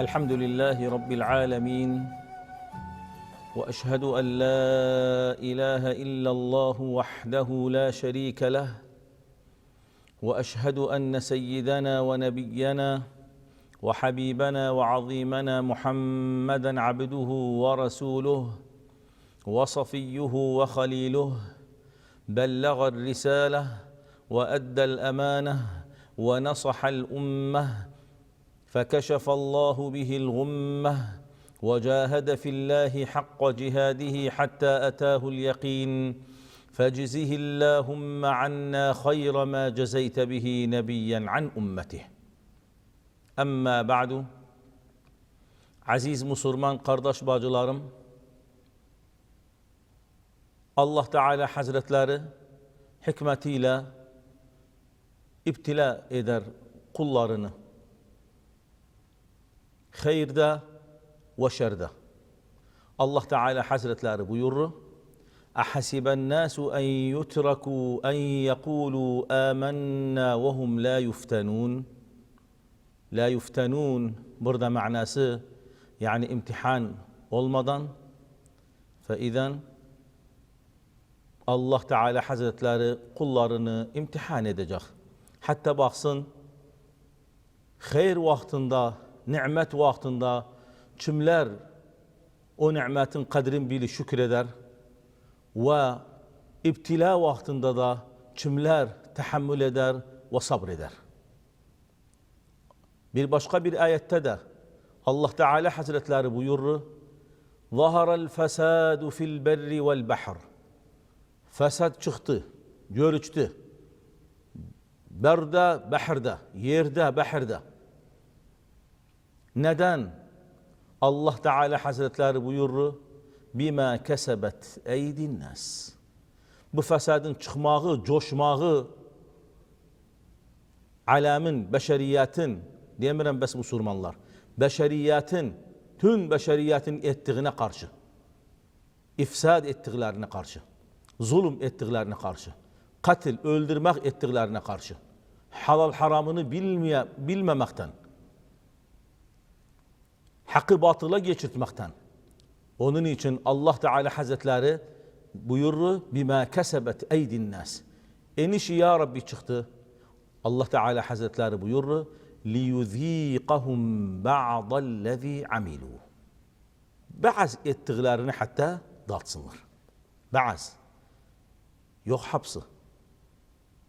الحمد لله رب العالمين وأشهد أن لا إله إلا الله وحده لا شريك له وأشهد أن سيدنا ونبينا وحبيبنا وعظيمنا محمدا عبده ورسوله وصفيه وخليله بلغ الرسالة وأدى الأمانة ونصح الأمة فكشف الله به الغمة وجاهد في الله حق جهاده حتى أتاه اليقين. فاجزه اللهم عنا خير ما جزيت به نبيا عن أمته. أما بعد Aziz Müslüman kardeş bacılarım Allah Teala Hazretleri hikmetiyle iptila eder kullarını hayırda ve şerde. Allah Teala Hazretleri buyurur. أحسب الناس أن يتركوا أن يقولوا آمنا وهم لا يفتنون لا يفتنون burada manası yani imtihan olmadan فإذا Allah Teala Hazretleri kullarını imtihan edecek. Hatta baksın hayır vaktinde, nimet vaktinde kimler o nimetin kadrin bili şükreder ve ibtila vaktinde de kimler tahammül eder ve sabreder. Bir başka bir ayette de Allah Teala Hazretleri buyurur. Zahara'l fesadu fil berri vel bahr. Fesat çıktı, görüçtü. Berde, bahırda, yerde, bahırda. Neden? Allah Teala Hazretleri buyurur. Bima kesebet eydin nas. Bu fesadın çıkmağı, coşmağı, alemin, beşeriyetin, diyemiyorum bes Müslümanlar, beşeriyetin, tüm beşeriyetin ettiğine karşı, ifsad ettiklerine karşı, zulüm ettiklerine karşı, katil, öldürmek ettiklerine karşı, halal haramını bilmeye, bilmemekten, hakkı batıla geçirtmekten. Onun için Allah Teala Hazretleri buyurur bima kesebet eydin nas. Enişi ya Rabbi çıktı. Allah Teala Hazretleri buyurur liyuziqahum ba'dallazi amilu. Bazı ettiklerini hatta dağıtsınlar. Bazı. Yok hapsı.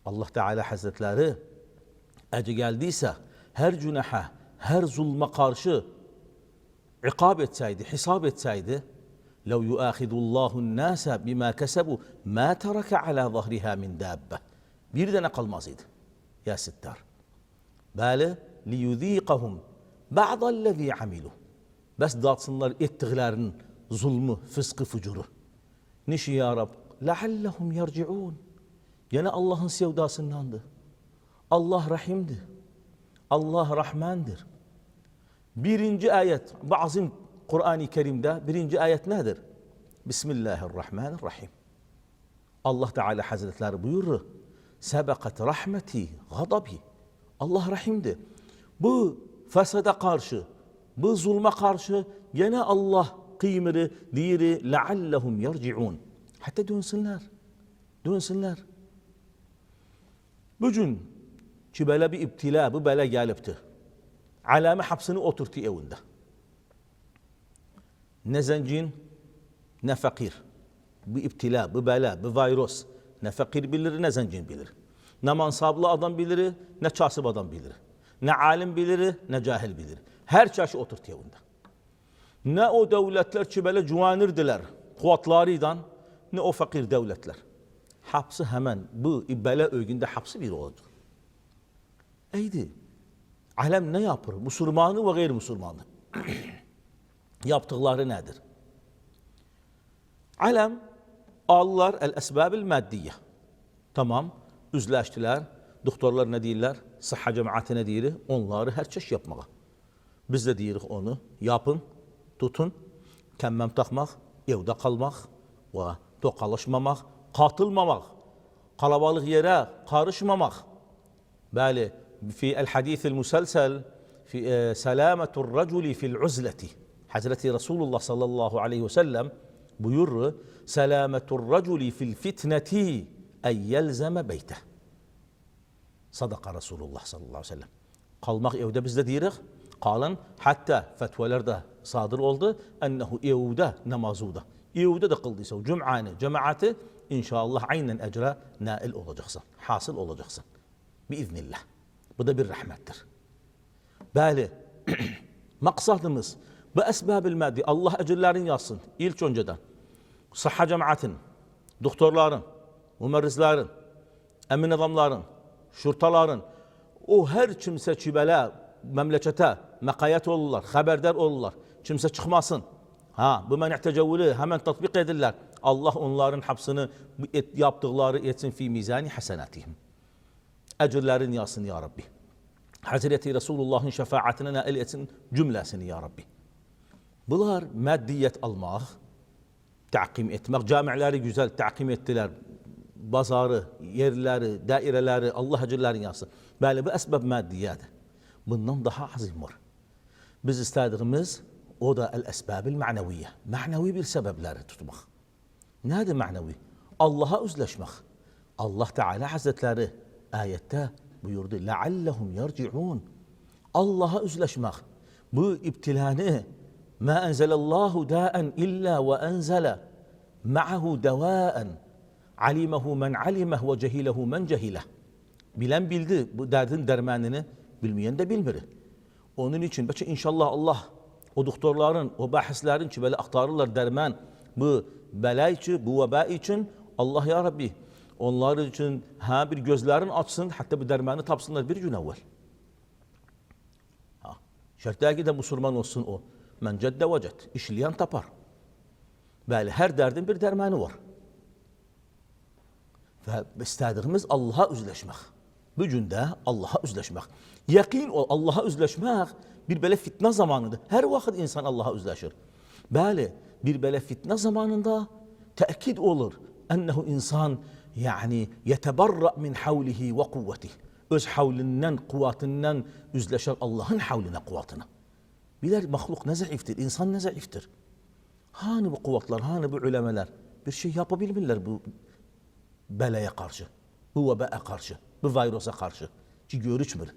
Allah Teala Hazretleri acı geldiyse her günaha, her zulme karşı عقابة سايدة حساب سايدة لو يؤاخذ الله الناس بما كسبوا ما ترك على ظهرها من دابة. بيرد نقل مزيد. يا ستار. بالي ليذيقهم بعض الذي عملوا. بس دات صنر اتغلارن ظلمه فسق فجره. نشي يا رب لعلهم يرجعون. ينا الله سيوداس الناند. الله رحيم الله رحمن Birinci ayet, bazı Kur'an-ı Kerim'de birinci ayet nedir? Bismillahirrahmanirrahim. Allah Teala Hazretleri buyurur. Sebekat rahmeti, gadabi. Allah rahimdi. Bu fesada karşı, bu zulme karşı gene Allah kıymiri, diri, leallehum yerciun. Hatta dönsünler. Dönsünler. Bugün ki böyle bir iptila, bu böyle gelipti. Alame hapsini oturttu evinde. Ne zencin, ne fakir. Bu iptila, bu bela, bu virüs. Ne fakir bilir, ne zencin bilir. Ne mansablı adam bilir, ne çasıb adam bilir. Ne alim bilir, ne cahil bilir. Her çeşit oturttu evinde. Ne o devletler ki böyle cuvanirdiler, kuvvetlarıyla, ne o fakir devletler. Hapsı hemen bu bela ögünde hapsı bir oldu. Eydi. Alem ne yapar? Müslümanı ve gayrimüslimanı. Yaptıkları nedir? Alem alırlar el esbabil maddiye. Tamam. Üzleştiler. Doktorlar ne değiller? Sıhha cemaati ne değilir? Onları her çeşit yapmağa. Biz de deyirik onu. Yapın, tutun, kemmem takmak, evde kalmak ve tokalaşmamak, katılmamak, kalabalık yere karışmamak. Bəli, في الحديث المسلسل في آه، سلامة الرجل في العزلة. حزرة رسول الله صلى الله عليه وسلم بير سلامة الرجل في الفتنة أن يلزم بيته. صدق رسول الله صلى الله عليه وسلم. قال ما يودا بزدديرغ قال حتى فتوى لردة صادر ولد أنه يودا نمازودة. يودا دقلدي سو جمعان جماعته إن شاء الله عينا أجرى نائل أولا حاصل أولا بإذن الله. Bu da bir rahmettir. Bəli, maksadımız bu esbabil maddi Allah ecirlerin yazsın ilk önceden. Sıhha cemaatin, doktorların, mümerrizlerin, emin adamların, şurtaların, o her kimse ki belə memlekete mekayet olurlar, haberdar olurlar. Kimse çıkmasın. Ha, bu men'i tecavülü hemen tatbik edirler. Allah onların et, yaptıkları etsin fi mizani hasenatihim. Ecirlerin yazsın ya Rabbi. Hazreti Resulullah'ın şefaatine nail etsin cümlesini ya Rabbi. Bunlar maddiyet almak, takim etmek. Camileri güzel takim ettiler. Bazarı, yerleri, daireleri Allah ecirlerin yazsın. Bəli bu esbab maddiyadır. Bundan daha azim var. Biz istediğimiz o da el esbabil maneviye. Manevi bir sebepleri tutmak. Nedir manevi? Allah'a üzleşmek. Allah Teala Hazretleri ayette buyurdu. لَعَلَّهُمْ يَرْجِعُونَ Allah'a üzleşmek. Bu ibtilanı ma enzelallahu da'en illa ve enzele ma'ahu devaen alimehu men alimeh ve cehilehu men cehileh. Bilen bildi bu derdin dermanını, bilmeyen de bilmir. Onun için belki inşallah Allah o doktorların, o bahislerin ki böyle aktarırlar derman bu bela için, bu veba için Allah ya Rabbi onlar için ha bir gözlerin açsın hatta bu dermanı tapsınlar bir gün evvel. Ha. Şartlar de Müslüman olsun o. Men cedde vecet. İşleyen tapar. Böyle her derdin bir dermanı var. Ve istediğimiz Allah'a üzleşmek. Bugün de Allah'a üzleşmek. Yakin ol Allah'a üzleşmek bir böyle fitne zamanıdır. Her vakit insan Allah'a üzleşir. Böyle bir böyle fitne zamanında tekid olur. Ennehu insan yani yetebarra min havlihi ve kuvvetih. Öz havlinden, kuvvetinden üzleşer Allah'ın havline, kuvvetine. Biler mahluk ne zayıftır, insan ne zayıftır. Hani bu kuvvetler, hani bu ulemeler bir şey yapabilmirler bu belaya karşı, bu vebaya karşı, bu virüse karşı. Ki görüşmür.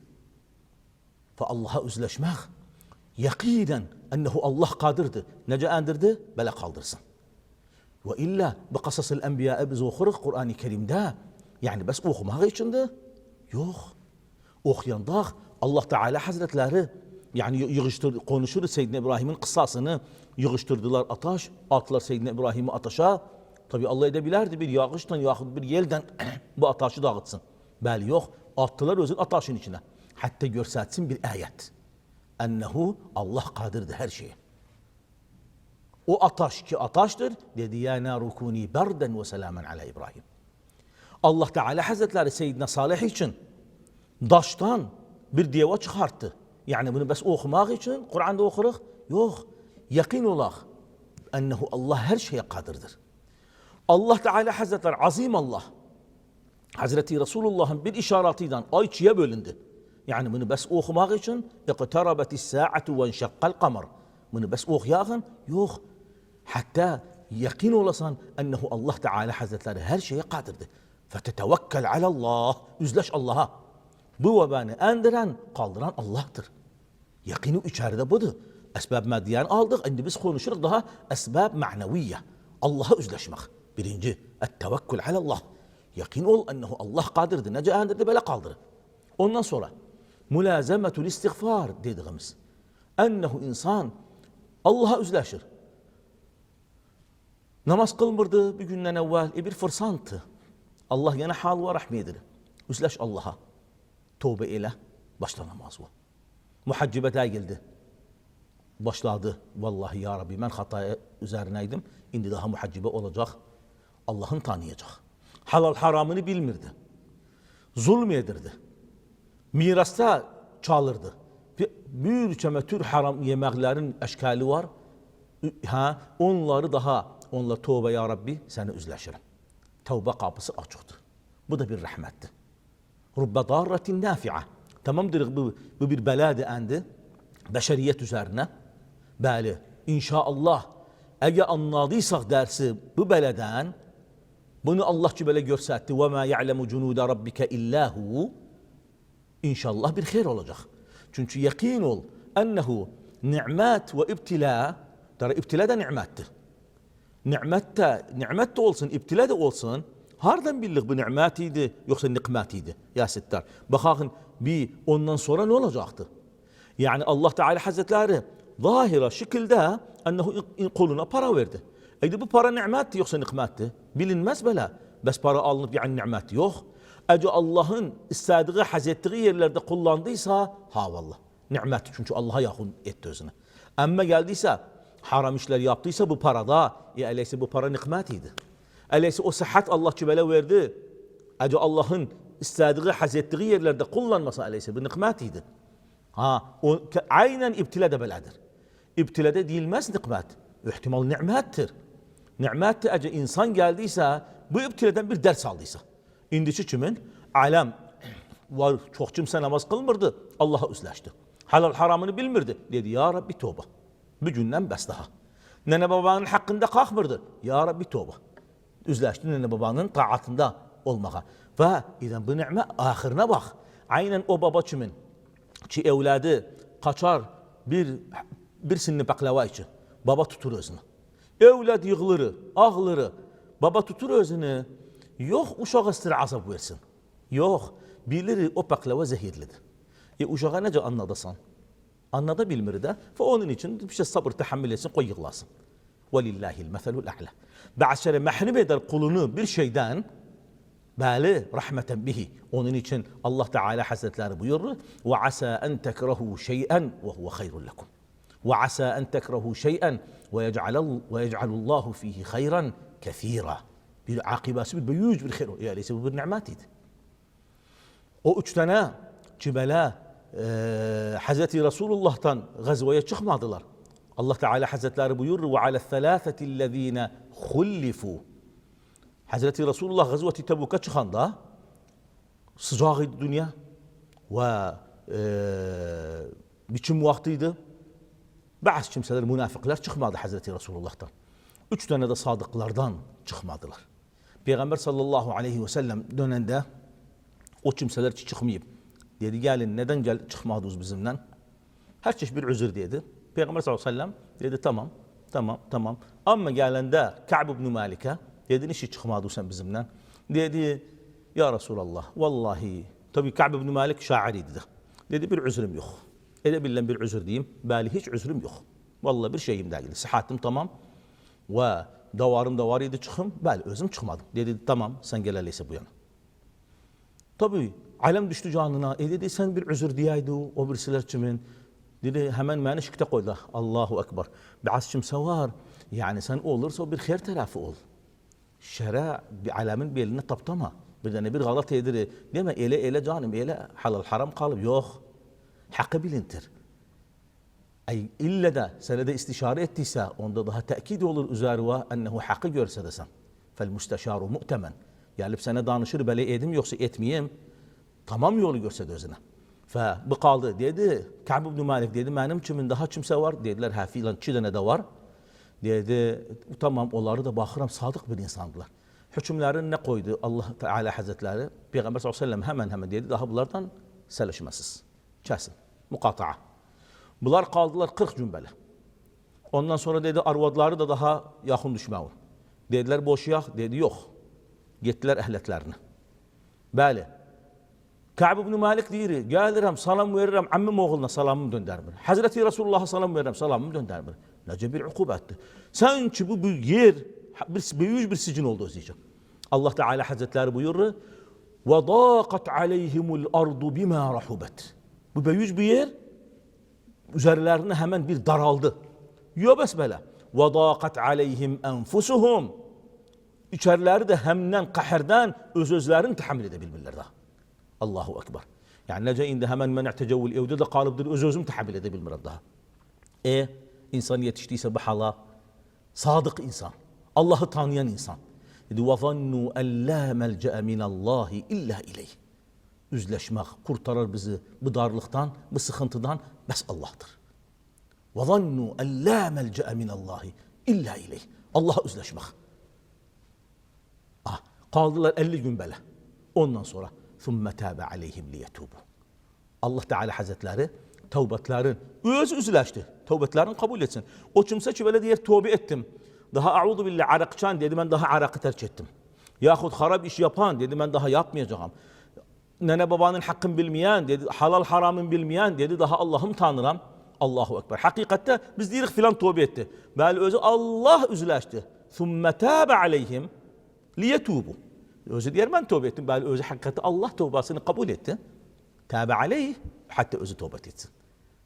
Ve Allah'a üzleşmek yakinen ennehu Allah kadirdir. Nece endirdi? Bele kaldırsın. Bu kasasıl enbiya biz okuruz Kur'an-ı Kerim'de. Yani bes okumak içinde yok. Okuyanda Allah Teala Hazretleri yani yığıştır, konuşur Seyyidina İbrahim'in kıssasını yığıştırdılar ataş, attılar Seyyidina İbrahim'i ataşa. Tabi Allah edebilirdi bir yağıştan yahut bir yelden bu ataşı dağıtsın. Bəli yok, attılar özün ataşın içine. Hatta görsetsin bir ayet. Ennehu Allah kadirdir her şeye. O ataş ki ataştır dedi ya narukuni berden ve selamen ala İbrahim. Allah Teala Hazretleri Seyyidina Salih için daştan bir deva çıkarttı. Yani bunu bes okumak için Kur'an'da okuruk. Yok. Yakin olak. Ennehu Allah her şeye kadirdir. Allah Teala Hazretleri azim Allah. Hazreti Resulullah'ın bir işaretiyle ay ikiye bölündü. Yani bunu bes okumak için saatu ve enşakkal kamer. Bunu bes okuyakın yok. Hatta yakin olasan ennehu Allah Teala Hazretleri her şeye kadirdir. Fetetevekkel alallah. Üzleş Allah'a. Bu vebanı endiren, kaldıran Allah'tır. Yakini içeride budur. Esbab maddiyen aldık. Şimdi biz konuşuruz daha esbab maneviye. Allah'a üzleşmek. Birinci, ettevekkül alallah. Yakin ol ennehu Allah kadirdir. Nece endirdi böyle kaldırır. Ondan sonra mülazemetül istiğfar dediğimiz. Ennehu insan Allah'a üzleşir. Namaz kılmırdı bir günden evvel. E bir fırsantı. Allah yana hal ve rahmedir. Üzleş Allah'a. Tövbe ile başla namaz bu. Muhaccibete geldi. Başladı. Vallahi ya Rabbi ben hataya üzerineydim. Şimdi daha muhaccibe olacak. Allah'ın tanıyacak. Halal haramını bilmirdi. Zulm yedirdi. Mirasta çalırdı. Bir çeme tür haram yemeklerin eşkali var. Ha, onları daha onunla tövbe ya Rabbi seni üzleşirim. Tövbe kapısı açıktır. Bu da bir rahmettir. Rubbe darretin nafi'a. Tamamdır bu, bu bir beladı endi. bəşəriyyət üzərinə. Bəli, inşallah əgər anladıysaq dərsi bu belədən bunu Allah ki belə göstərdi. Və ma ya'lemu cunuda rabbika illa hu. İnşallah bir xeyir olacaq. Çünki yəqin ol ennehu ni'mat və ibtila, dara ibtila da ni'matdır. Ni'mat da, ni'mat da olsun, ibtila da olsun. Hardan bildik bu ni'mat idi yoksa nikmat idi? Ya Sittar. Bakın bir ondan sonra ne olacaktı? Yani Allah Teala Hazretleri zahira şekilde ennehu koluna para verdi. Eydi bu para ni'matti yoksa nikmatti? Bilinmez böyle. Bes para alınıp yani ni'met yok. Ece Allah'ın istediği, haz ettiği yerlerde kullandıysa ha vallah. Nimet çünkü Allah'a yakın etti özüne. Ama geldiyse haram işler yaptıysa bu parada ya öyleyse bu para nikmetiydi. Öyleyse o sıhhat Allah cibele verdi. Ece Allah'ın istediği, haz ettiği yerlerde kullanmasa öyleyse bu nikmetiydi. Ha, o, aynen ibtila da beladır. İbtila da değilmez nikmet. İhtimal nimettir. Nimet de ece insan geldiyse bu ibtiladan bir ders aldıysa. İndiki kimin? Alem var çok kimse namaz kılmırdı. Allah'a üzleşti. Halal haramını bilmirdi. Dedi ya Rabbi tövbe. Bugünden bes daha. Nene babanın hakkında kalkmırdı. Ya Rabbi tövbe. Üzleşti nene babanın taatında olmağa. Ve idan bu nimet ahirine bak. Aynen o baba kimin? Ki evladı kaçar bir bir sinni baklava için. Baba tutur özünü. Evlad yığılır, ağları. Baba tutur özünü. Yok uşağa istir azab versin. Yok. Bilir o baklava zehirlidir. E uşağa nece anladasan? Anlada bilmir de. Ve onun için bir şey sabır tahammül etsin, koy yığılasın. Velillahil meselul a'la. Bazı mahrum eder kulunu bir şeyden, Bali rahmeten bihi. Onun için Allah Teala Hazretleri buyurur. Ve asa en tekrehu şey'en ve huve hayrun lekum. Ve asa en tekrehu şey'en ve yec'alullahu fihi hayran kethira. Bir akibası bir büyük bir hayır. Ya öyleyse bu bir nimetiydi. O üç tane cibele e, Hazreti Resulullah'tan gazvaya çıkmadılar. Allah Teala Hazretleri buyurur ve ala thelâfetillezîne hullifû. Hazreti Resulullah gazveti Tebuk'a çıkanda sıcağıydı dünya ve e, biçim vaktiydi. Bazı kimseler münafıklar çıkmadı Hazreti Resulullah'tan. Üç tane de sadıklardan çıkmadılar. Peygamber sallallahu aleyhi ve sellem dönende o kimseler çıkmayıp dedi gelin neden gel çıkmadınız bizimle? Her çeşit bir özür dedi. Peygamber sallallahu aleyhi ve sellem dedi tamam tamam tamam. Ama gelende Ka'b ibn Malik'e dedi niçin çıkmadın sen bizimle? Dedi ya Resulallah vallahi tabi Ka'b ibn Malik şairiydi de. Dedi bir özrüm yok. Edebilen bir özür diyeyim. Bali hiç özrüm yok. Vallahi bir şeyim değil. Sıhhatim tamam. Ve davarım da var idi çıkım. Bəli, özüm çıkmadım. Dedi tamam sen gel öyleyse bu yana. Tabii alem düştü canına. E dedi sen bir özür diyeydi o birisiler kimin. Dedi hemen beni şıkta koydu. Allahu Ekber. Bazı kimse var. Yani sen olursa bir hayır tarafı ol. Şera bir alemin beline taptama. Bir tane bir galat ediri. Deme ele ele canım ele halal haram kalıp yok. Hakkı bilintir. Ay illa da senede istişare ettiyse onda daha tekid olur üzerine ennehu hakkı görse desen. Fel müsteşaru mu'temen. Gelip sana danışır böyle edim yoksa etmeyeyim. Tamam yolu görse de özüne. Fe bu kaldı dedi. Ka'b ibn Malik dedi benim kimin daha kimse var. Dediler ha filan iki tane de var. Dedi tamam onları da bakıram sadık bir insandılar. Hükümlerini ne koydu Allah Teala Hazretleri? Peygamber sallallahu aleyhi ve hemen hemen dedi daha bunlardan selişmesiz. Kesin. Mukata'a. Bunlar kaldılar 40 cümbeli. Ondan sonra dedi arvadları da daha yakın düşməyin. Dediler boşayak, dedi yok. Gittiler ehlətlərini. Bəli. Ka'b ibn Malik deyir, gəlirəm, salam verirəm, ammim oğluna salamımı döndərmir. Hazreti Resulullah'a salam verirəm, salamımı döndərmir. Nəcə bir ukubətdir. Sən ki bu, bu yer bir, büyük bir sicin oldu öz için. Allah Teala Hazretleri buyurur, وَضَاقَتْ عَلَيْهِمُ الْأَرْضُ بِمَا رَحُبَتْ Bu büyük bir yer, üzerlerine hemen bir daraldı. Yok besbele. وَضَاقَتْ عَلَيْهِمْ أَنْفُسُهُمْ İçerileri de hemden, kahirden öz özlerini tahammül edebilmirler daha. Allahu Ekber. Yani nece indi hemen men i'tecevül evde de kalıptır öz özüm tahammül edebilmirler daha. E insan yetiştiyse bu hala sadık insan. Allah'ı tanıyan insan. Dedi وَظَنُّوا اَنْ لَا مَلْجَأَ مِنَ اللّٰهِ اِلَّا اِلَيْهِ Üzleşmek, kurtarır bizi bu darlıktan, bu sıkıntıdan bes Allah'tır. Ve zannu en la melce'e minallahi illa ileyh. Allah'a üzleşmek. Ah, kaldılar 50 gün böyle. Ondan sonra ثُمَّ تَابَ عَلَيْهِمْ لِيَتُوبُوا Allah Teala Hazretleri tevbetlerin öz üzüleşti. Tevbetlerini kabul etsin. O kimse ki böyle diyer tövbe ettim. Daha a'udhu billah arakçan dedi ben daha arakı terk ettim. Yahut harap iş yapan dedi ben daha yapmayacağım. Nene babanın hakkını bilmeyen dedi halal haramın bilmeyen dedi daha Allah'ım tanıram. Allahu Ekber. Hakikatte biz deyirik filan tövbe etti. Bel özü Allah üzüleşti. ثُمَّ تَابَ عَلَيْهِمْ لِيَتُوبُوا اوزي ديال من توبيت بعد اوزي حقة الله توبة سن قبولت تاب عليه حتى اوزي توبتت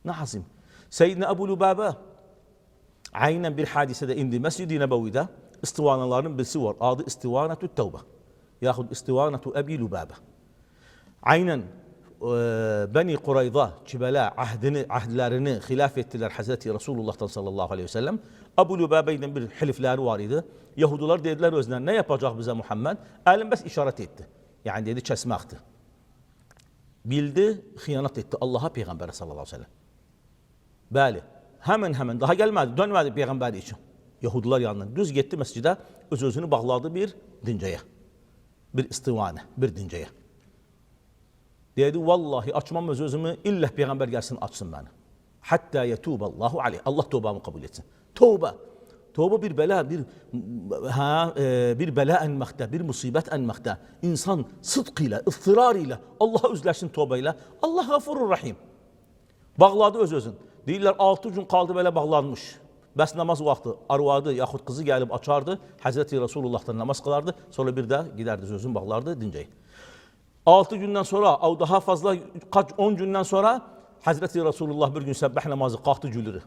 نعظم سيدنا ابو لبابة عينا بالحادثة ده اندي مسجد نبوي ده استوانا لارن بالسور قاضي استوانة التوبة ياخذ استوانة ابي لبابة عينا Bəni Qurayda Kibələ əhdini, əhdlərini xilaf etdilər Həzrəti Resulullahdan sallallahu aleyhi ve sellem. Abu Lübəbə ilə bir xilifləri var idi. Yahudular dedilər özünə, nə yapacaq bizə Muhammed? Əlim bəs işarət etdi. Yəni dedi, kəsməkdir. Bildi, xiyanət etdi Allaha Peyğəmbərə sallallahu aleyhi ve sellem. Bəli, həmin-həmin, daha gəlmədi, dönmədi Peyğəmbəri üçün. Yahudular yanından düz getdi məscidə, öz-özünü bağladı bir dincəyə. Bir istivanə, bir dincəyə. Dedi vallahi açmam öz özümü illa peygamber gelsin açsın beni. Hatta yetuballahu aleyh. Allah tövbamı kabul etsin. Tövbe. Tövbe bir bela, bir ha e, bir bela enmekte, bir musibet enmekte. İnsan sıdkıyla, ıstırarıyla Allah'a üzleşsin tövbeyle. Allah gafurur rahim. Bağladı öz özün. Deyirlər 6 gün qaldı belə bağlanmış. Bəs namaz vaxtı arvadı yaxud qızı gəlib açardı, Həzrəti Resulullahdan namaz qılardı, sonra bir də gedərdi sözün bağlardı, dincəyi. 6 gündən sonra, daha fazla kaç 10 gündən sonra Həzrəti Resulullah bir gün səbbah namazı qalxdı gülür.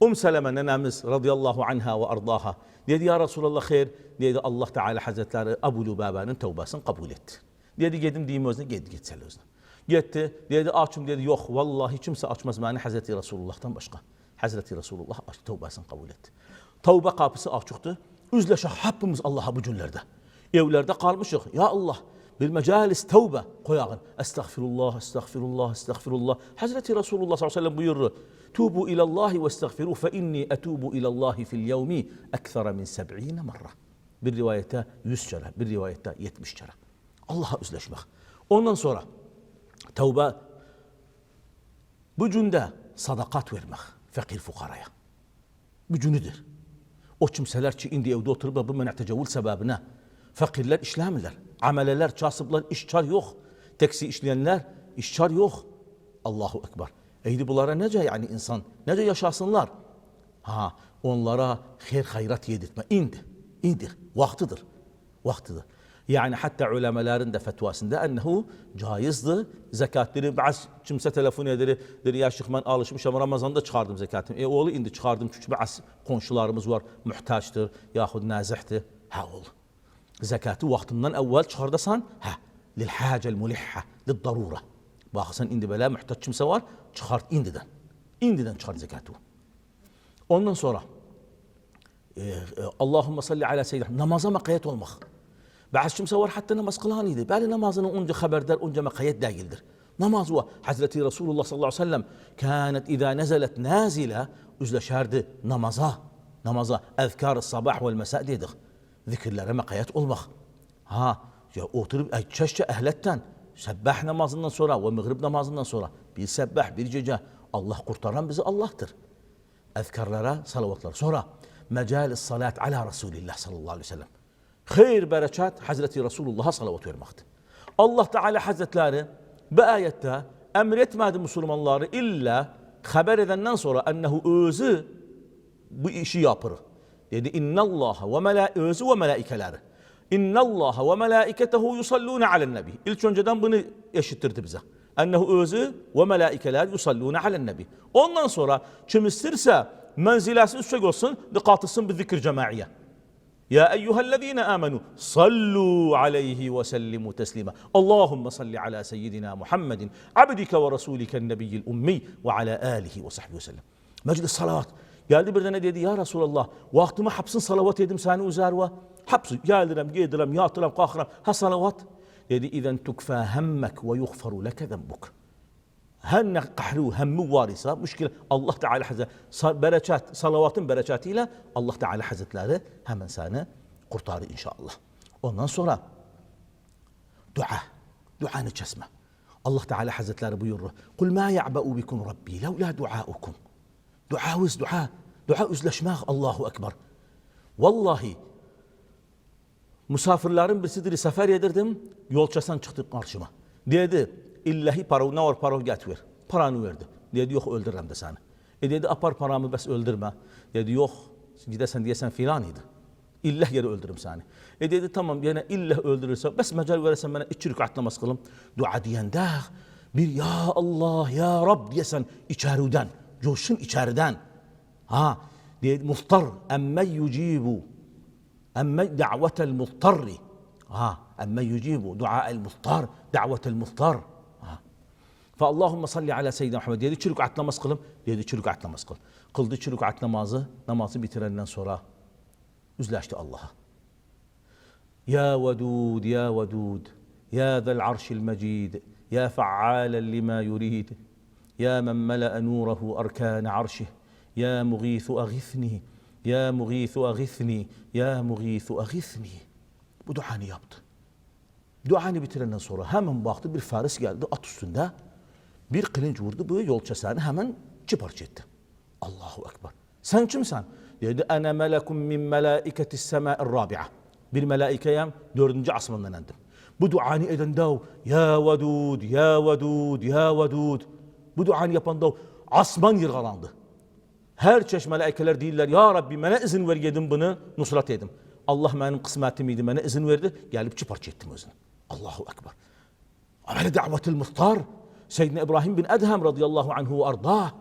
Um Sələmə nənəmiz radiyallahu anha və ardaha dedi ya Resulullah xeyr, dedi Allah Teala Həzrətləri Əbu Lübəbənin tövbəsini qəbul etdi. Dedi gedim deyim özünə, ged getsəl özünə. Getdi, dedi açım dedi yox, vallahi kimsə açmaz məni Həzrəti Resulullahdan başqa. Həzrəti Resulullah tövbəsini qəbul etdi. Tövbə qapısı açıqdır. Üzləşək hepimiz Allaha bu günlərdə. Evlərdə qalmışıq. Ya Allah, bir məcalis tövbə qoyağın. Estağfirullah, estağfirullah, estağfirullah. Həzrəti Resulullah sallallahu əleyhi və səlləm buyurur: "Tubu ilallahi və estağfiru fe inni etubu ilallahi fil yevmi ekthara min 70 marra." Bir rivayətdə 100 kərə, bir rivayətdə 70 kərə. Allah'a üzləşmək. Ondan sonra tövbə bu gündə sadakat vermək fakir fukaraya. Bu günüdür. O kimseler ki indi evde oturup bu menə tecavül sebebine fakirler işləmirlər. Ameleler, kasıblar işkar yok. Teksi işleyenler işkar yok. Allahu Ekber. Eydi bunlara necə yani insan, necə yaşasınlar? Ha, onlara xeyr hayrat yedirtme. İndi, indi. Vaktidir. Vaktidir. Yani hatta ulemelerin de fetvasında ennehu caizdir. Zekatları bazı kimse telefon eder, der ya şeyh ben alışmışam Ramazan'da çıkardım zekatımı. E oğlu indi çıkardım çünkü bazı komşularımız var muhtaçtır yahut nazihtir. Ha oğlu. زكاة وقتنا أول شهر دسان ها للحاجة الملحة للضرورة. باخسن إندي بلا محتاج كم سوار شهر إندي دان. إندي دان شهر زكاته. ondan sonra إيه، اللهم صل على سيدنا نماز ما قيت والمخ. بعد شم سوار حتى نماز قلاني دي. بعد نماز أنجى خبر دار أنجى ما قيت داجل در. نماز هو حضرة رسول الله صلى الله عليه وسلم. كانت إذا نزلت نازلة أجل شهر نمازا. نمازا أذكار الصباح والمساء ديدخ دي Zikirlere makayet olmak. Ha ya oturup ay, çeşçe ehletten sebbah namazından sonra ve mağrib namazından sonra bir sebbah bir gece Allah kurtaran bizi Allah'tır. Ezkarlara salavatlar. Sonra mecalis salat ala Resulillah sallallahu aleyhi ve sellem. Hayır berekat Hazreti Resulullah'a salavat vermektir. Allah Teala Hazretleri bu ayette emretmedi Müslümanları illa haber edenden sonra ennehu özü bu işi yapır. Dedi innallaha ve mela özü ve melaikeleri. İnnallaha ve melaiketehu yusalluna alen nebi. İlk önceden bunu eşittirdi bize. Ennehu özü ve melaikeler yusalluna alen nebi. Ondan sonra kim isterse menzilesi üstek olsun, dikkatlısın bir zikir cemaiye. يا أيها الذين آمنوا صلوا عليه وسلموا تسليما اللهم صل على سيدنا محمد عبدك ورسولك النبي الأمي وعلى آله وصحبه وسلم Meclis salavat. Geldi bir tane dedi ya Resulallah vaktimi hapsın salavat edim seni üzerve. Hapsı geldirem giydirem yatıram kalkıram ha salavat. Dedi izen tukfa hemmek ve yughfaru leke zembuk. her ne kahru, hemmi var ise müşkil Allah Teala Hazretleri berekat, salavatın berekatıyla Allah Teala Hazretleri hemen seni kurtarır inşallah. Ondan sonra dua, duanı kesme. Allah Teala Hazretleri buyurur. Kul ma ya'ba'u bikum Rabbi levla duaukum. Duavız dua. Dua üzleşmek Allahu Ekber. Vallahi Misafirlerin birisidir sefer yedirdim. Yolçasan çıktı karşıma. Dedi illahi para ne var para getir. Paranı verdi. Dedi yok öldürürüm de seni. E dedi apar paramı bes öldürme. Dedi yok gidesen diyesen filan idi. İllah yeri öldürürüm seni. E dedi tamam yine illah öldürürse bes mecal verirsen bana iki rükat namaz kılım. Dua diyende bir ya Allah ya Rab diyesen içeriden. Coşsun içeriden. Ha dedi muhtar emme yucibu أما دعوة المضطر ها أما يجيب دعاء المضطر دعوة المضطر ها فاللهم صل على سيدنا Muhammed dedi çürük at namaz kılım dedi çürük at namaz kıl kıldı çürük at namazı namazı bitirenden sonra üzleşti Allah'a يا ودود يا ودود يا ذا العرش المجيد يا فعالا لما يريد يا من ملأ نوره أركان عرشه يا مغيث أغثني يا مغيث أغثني يا مغيث أغثني Bu duanı yaptı. Duanı bitirenden sonra hemen baktı bir faris geldi at üstünde. Bir kılıç vurdu bu yol çeseni hemen çıparça etti. Allahu Ekber. Sen kimsen? Dedi ene melekum min melaiketis sema'ir rabi'a. Bir melaikeyem dördüncü asmandan indim. Bu duanı eden dav ya vedud ya vedud ya vedud. Bu duanı yapan dav asman yırgalandı. Her çeşit melaikeler değiller. Ya Rabbi bana izin ver yedim bunu nusrat edim. Allah benim kısmetimiydi bana izin verdi. Gelip çıparça ettim özünü. Allahu Ekber. Ameli davetil muhtar. Seyyidina İbrahim bin Edhem radıyallahu anhu ve ardah.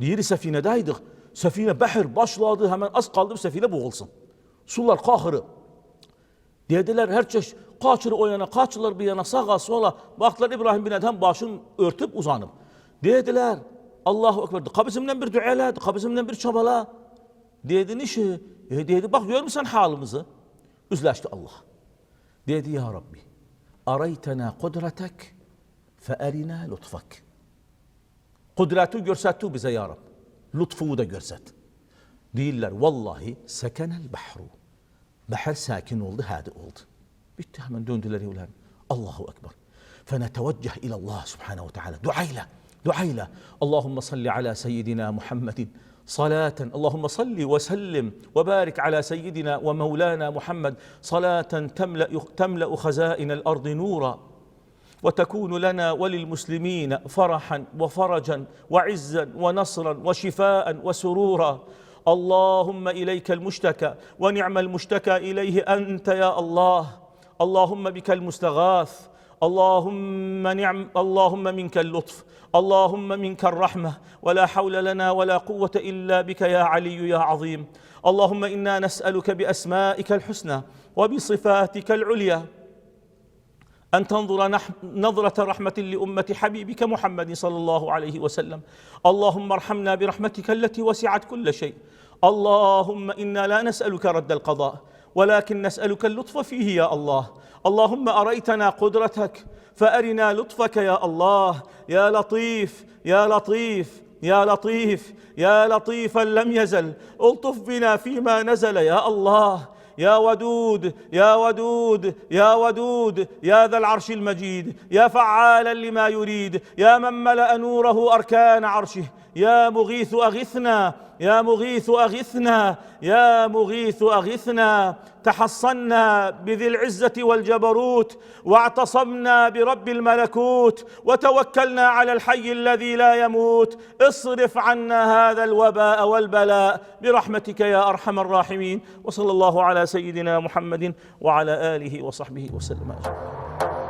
Diğeri sefinedeydik. Sefine behir başladı hemen az kaldı sefine boğulsun. Sular kahırı. Dediler her çeşit kaçır o yana kaçırlar bir yana sağa sola. Baktılar İbrahim bin Edhem başını örtüp uzanıp. Dediler Allahu Ekber. Kapısımdan bir dua et, bir çabala. Dedin işi. E dedi bak görmüyor musun halimizi? Üzleşti Allah. Dedi ya Rabbi. Araytena kudretek fe erina lütfak. Kudreti görsetti bize ya Rabbi. Lütfu da görset. Değiller vallahi sekenel bahru. Bahar sakin oldu, hadi oldu. Bitti hemen döndüler evlerine. Allahu Ekber. Fenetevecceh ilallah subhanehu ve teala. Duayla. دعيلة اللهم صل على سيدنا محمد صلاة. اللهم صل وسلم وبارك على سيدنا ومولانا محمد صلاة تملأ تملأ خزائن الأرض نورا وتكون لنا وللمسلمين فرحا وفرجا وعزا ونصرا وشفاء وسرورا. اللهم إليك المشتكى ونعم المشتكى إليه أنت يا الله. اللهم بك المستغاث. اللهم نعم اللهم منك اللطف اللهم منك الرحمة ولا حول لنا ولا قوة إلا بك يا علي يا عظيم. اللهم إنا نسألك بأسمائك الحسنى وبصفاتك العليا. أن تنظر نظرة رحمة لأمة حبيبك محمد صلى الله عليه وسلم. اللهم ارحمنا برحمتك التي وسعت كل شيء. اللهم إنا لا نسألك رد القضاء. ولكن نسألك اللطف فيه يا الله. اللهم أريتنا قدرتك فأرنا لطفك يا الله. يا لطيف يا لطيف يا لطيف يا لطيفا لم يزل. ألطف بنا فيما نزل يا الله. يا ودود يا ودود يا ودود يا ذا العرش المجيد. يا فعالا لما يريد. يا من ملأ نوره أركان عرشه. يا مغيث أغثنا يا مغيث أغثنا يا مغيث أغثنا. تحصنا بذي العزة والجبروت واعتصمنا برب الملكوت وتوكلنا على الحي الذي لا يموت. اصرف عنا هذا الوباء والبلاء برحمتك يا أرحم الراحمين. وصلى الله على سيدنا محمد وعلى آله وصحبه وسلم. أجمعين